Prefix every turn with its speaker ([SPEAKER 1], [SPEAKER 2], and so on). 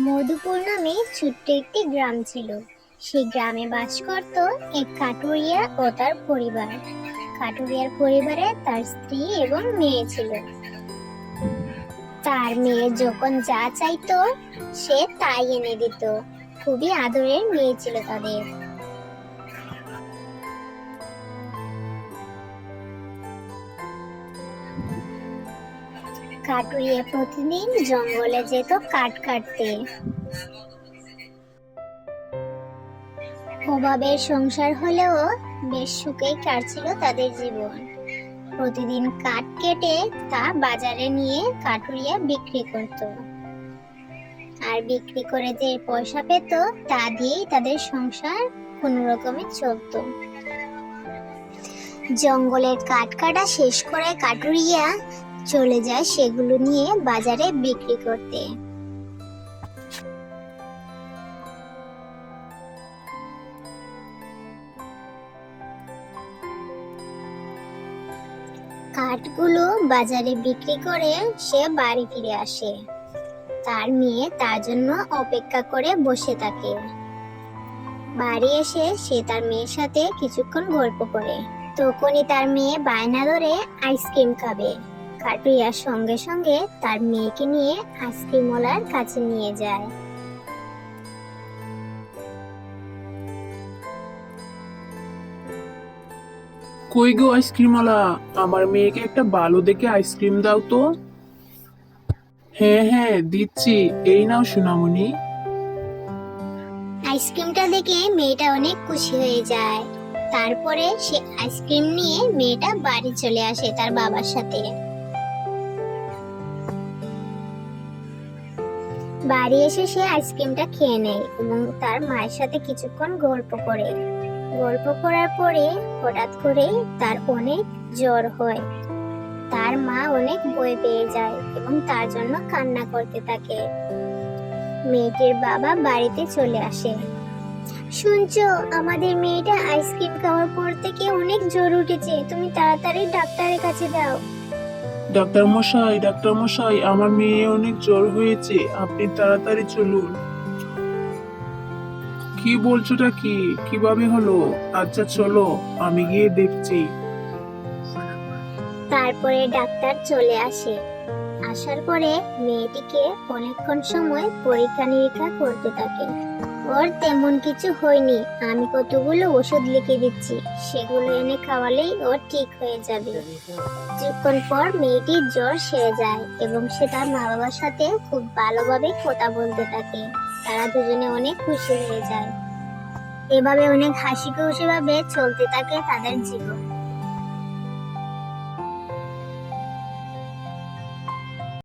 [SPEAKER 1] মধুপুর নামে ছোট্ট একটি গ্রাম ছিল। সেই গ্রামে বাস করত এক কাটুরিয়া ও তার পরিবার। কাটুরিয়ার পরিবারে তার স্ত্রী এবং মেয়ে ছিল। তার মেয়ে যখন যা চাইতো, সে তাই এনে দিত। খুবই আদরের মেয়ে ছিল তাদের। কাটুরিয়া প্রতিদিন জঙ্গলে যেত কাঠ কাটতে। অভাবের সংসার হলেও বেশ সুখেই কাটছিল তাদের জীবন। প্রতিদিন কাঠ কেটে তা বাজারে নিয়ে কাটুরিয়া বিক্রি করত। আর বিক্রি করে যে পয়সা পেত, তা দিয়েই তাদের সংসার কোনো রকমে চলতো। জঙ্গলের কাঠ কাটা শেষ করে কাটুরিয়া চলে যায় সেগুলো নিয়ে বাজারে বিক্রি করতে। কাঠগুলো বাজারে বিক্রি করে সে বাড়ি ফিরে আসে। তার মেয়ে তার জন্য অপেক্ষা করে বসে থাকে। বাড়ি এসে সে তার মেয়ের সাথে কিছুক্ষণ গল্প করে। তখনই তার মেয়ে বায়না ধরে আইসক্রিম খাবে। কাটুইয়ার সঙ্গে সঙ্গে তার মেয়েকে নিয়ে আইসক্রিমওয়ালার কাছে নিয়ে যায়।
[SPEAKER 2] কই গো আইসক্রিমওয়ালা? আমার মেয়েকে একটা ভালো দেখে আইসক্রিম দাও তো। হ্যাঁ হ্যাঁ দিচ্ছি। এই নাও সোনামণি।
[SPEAKER 1] আইসক্রিমটা দেখে মেয়েটা অনেক খুশি হয়ে যায়। তারপরে সে আইসক্রিম নিয়ে মেয়েটা বাড়ি চলে আসে তার বাবার সাথে। বাড়ি এসে সে আইসক্রিমটা খেয়ে নেয় এবং তার মায়ের সাথে কিছুক্ষণ গল্প করে। গল্প করার পরে হঠাৎ করে তার অনেক জ্বর হয়। তার মা অনেক ভয় পেয়ে যায় এবং তার জন্য কান্না করতে থাকে। মেয়েটির বাবা বাড়িতে চলে আসে। শুনছো, আমাদের মেয়েটা আইসক্রিম খাওয়ার পর থেকে অনেক জ্বর উঠেছে। তুমি তাড়াতাড়ি ডাক্তারের কাছে দাও
[SPEAKER 2] ডাক্তার মশাই ডাক্তার মশাই, আমার মেয়ে অনেক জ্বর হয়েছে, আপনি তাড়াতাড়ি চলুন। কি বলছোটা কি? কীভাবে হলো? আচ্ছা চলো, আমি গিয়ে দেখছি।
[SPEAKER 1] তারপরে ডাক্তার চলে আসে। আসার পরে মেয়েটিকে অনেকক্ষণ সময় পরীক্ষা নিরীক্ষা করতে থাকে। ওর তেমন কিছু হয়নি। আমি কতগুলো ওষুধ লিখে দিচ্ছি, সেগুলো এনে খাওয়ালেই ওর ঠিক হয়ে যাবে। কিছুক্ষণ পর মেয়েটির জ্বর সেরে যায় এবং সে তার মা বাবার সাথে খুব ভালোভাবে কথা বলতে থাকে। তারা দুজনে অনেক খুশি হয়ে যায়। এভাবে অনেক হাসি খুশিভাবে চলতে থাকে তাদের জীবন।